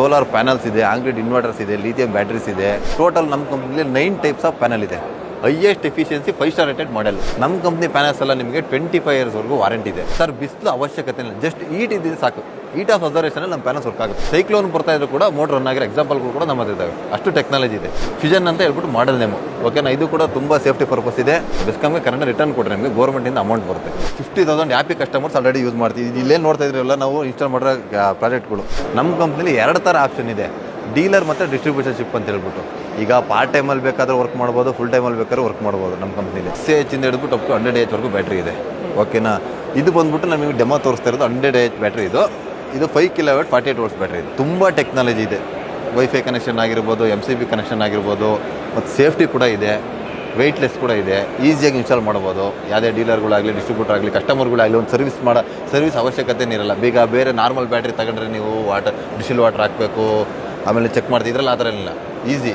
Solar panels ಇದೆ, on grid inverters ಇದೆ, lithium batteries ಇದೆ. ಟೋಟಲ್ ನಮ್ಮ ಕಂಪ್ನಿಲಿ ನೈನ್ ಟೈಪ್ಸ್ ಆಫ್ ಪ್ಯಾನಲ್ ಇದೆ. Highest efficiency five star rated model ನಮ್ಮ ಕಂಪ್ನಿ ಪ್ಯಾನಲ್ಸ್ ಎಲ್ಲ ನಿಮಗೆ ಟ್ವೆಂಟಿ ಫೈವ್ ಇಯರ್ಸ್ವರೆಗೂ ವಾರಂಟಿ ಇದೆ. ಸರ್ ಬಿಸಿಲು ಅವಶ್ಯಕತೆ ಇಲ್ಲ. ಜಸ್ಟ್ ಈಟ್ ಇದ್ದಿದ್ದು ಸಾಕು. ಈಟ್ ಆಫ್ ಅಬ್ಸರ್ವೇಷನ್ ನಮ್ಮ ಪ್ಯಾನಲ್ಸ್ ವರ್ಕ್ ಆಗುತ್ತೆ. ಸೈಕ್ಲೋನ್ ಬರ್ತಾ ಇದ್ರು ಕೂಡ ಮೋಟರ್ ರನ್ ಆಗಿರೋ ಎಕ್ಸಾಂಪಲ್ಗಳು ಕೂಡ ನಮ್ಮದು ಇದ್ದಾವೆ ಅಷ್ಟು ಟೆಕ್ನಾಲಜಿ ಇದೆ. ಫಿಜನ್ ಅಂತ ಹೇಳ್ಬಿಟ್ಟು ಮಾಡೆಲ್ ನೇಮು ಓಕೆನಾ ಇದು ಕೂಡ ತುಂಬ ಸೇಫ್ಟಿ ಪರ್ಪಸ್ ಇದೆ. ಬೆಸ್ಕಾಮ್ಗೆ ಕರೆಂಟ್ ರಿಟರ್ನ್ ಕೊಟ್ಟರೆ ನಿಮಗೆ ಗೌರ್ಮೆಂಟಿಂದ ಅಮೌಂಟ್ ಬರುತ್ತೆ. Fifty thousand happy customers already use ಮಾಡ್ತೀವಿ. ಇಲ್ಲೇನು ನೋಡ್ತಾ ಇದ್ರಲ್ಲ ನಾವು ಇನ್ಸ್ಟಾಲ್ ಮಾಡಿರೋ ಪ್ರಾಜೆಕ್ಟ್ಗಳು ನಮ್ಮ ಕಂಪ್ನಿಲಿ ಎರಡು ಥರ ಆಪ್ಷನ್ ಇದೆ. ಡೀಲರ್ ಮತ್ತು ಡಿಸ್ಟ್ರಿಬ್ಯೂಷನ್ಶಿಪ್ ಅಂತ ಹೇಳ್ಬಿಟ್ಟು. ಈಗ ಪಾರ್ಟ್ ಟೈಮಲ್ಲಿ ಬೇಕಾದ್ರೆ ವರ್ಕ್ ಮಾಡ್ಬೋದು ಫುಲ್ ಟೈಮಲ್ಲಿ ಬೇಕಾದ್ರೆ ವರ್ಕ್ ಮಾಡ್ಬೋದು ನಮ್ಮ ಕಂಪ್ನಿಲಿ ಸಿ ಎಚ್ಚಿಂದ ಹಿಡಿದ್ಬಿಟ್ಟು ಅಪ್ ಟು ಹಂಡ್ರೆಡ್ ಎಚ್ವರೆಗೂ ಬ್ಯಾಟ್ರಿ ಇದೆ. ಓಕೆನಾ ಇದು ಬಂದ್ಬಿಟ್ಟು ನಮಗೆ ಡೆಮೋ ತೋರಿಸ್ತಾ ಇರೋದು ಹಂಡ್ರೆಡ್ ಏಚ್ ಬ್ಯಾಟ್ರಿ ಇದು. ಇದು five kilo weight forty eight volts battery ಇದೆ. ತುಂಬ ಟೆಕ್ನಾಲಜಿ ಇದೆ. ವೈಫೈ ಕನೆಕ್ಷನ್ ಆಗಿರ್ಬೋದು ಎಂ ಸಿ ಬಿ ಕನೆಕ್ಷನ್ ಆಗಿರ್ಬೋದು ಮತ್ತು ಸೇಫ್ಟಿ ಕೂಡ ಇದೆ. ವೆಯ್ಟ್ಲೆಸ್ ಕೂಡ ಇದೆ. ಈಸಿಯಾಗಿ ಇನ್ಸ್ಟಾಲ್ ಮಾಡ್ಬೋದು. ಯಾವುದೇ ಡೀಲರ್ಗಳಾಗಲಿ ಡಿಸ್ಟ್ರಿಬ್ಯೂಟರ್ ಆಗಲಿ ಕಸ್ಟಮರ್ಗಳಾಗಲಿ ಒಂದು ಸರ್ವಿಸ್ ಮಾಡೋ ಸರ್ವಿಸ್ ಅವಶ್ಯಕತೆನೇ ಇರಲ್ಲ. ಈಗ ಬೇರೆ ನಾರ್ಮಲ್ ಬ್ಯಾಟ್ರಿ ತಗೊಂಡ್ರೆ ನೀವು ವಾಟರ್ ಡಿಶಿಲ್ ವಾಟರ್ ಹಾಕಬೇಕು. ಆಮೇಲೆ ಚೆಕ್ ಮಾಡ್ತಿದ್ರಲ್ಲ ಆ ಥರ ಇಲ್ಲ ಈಸಿ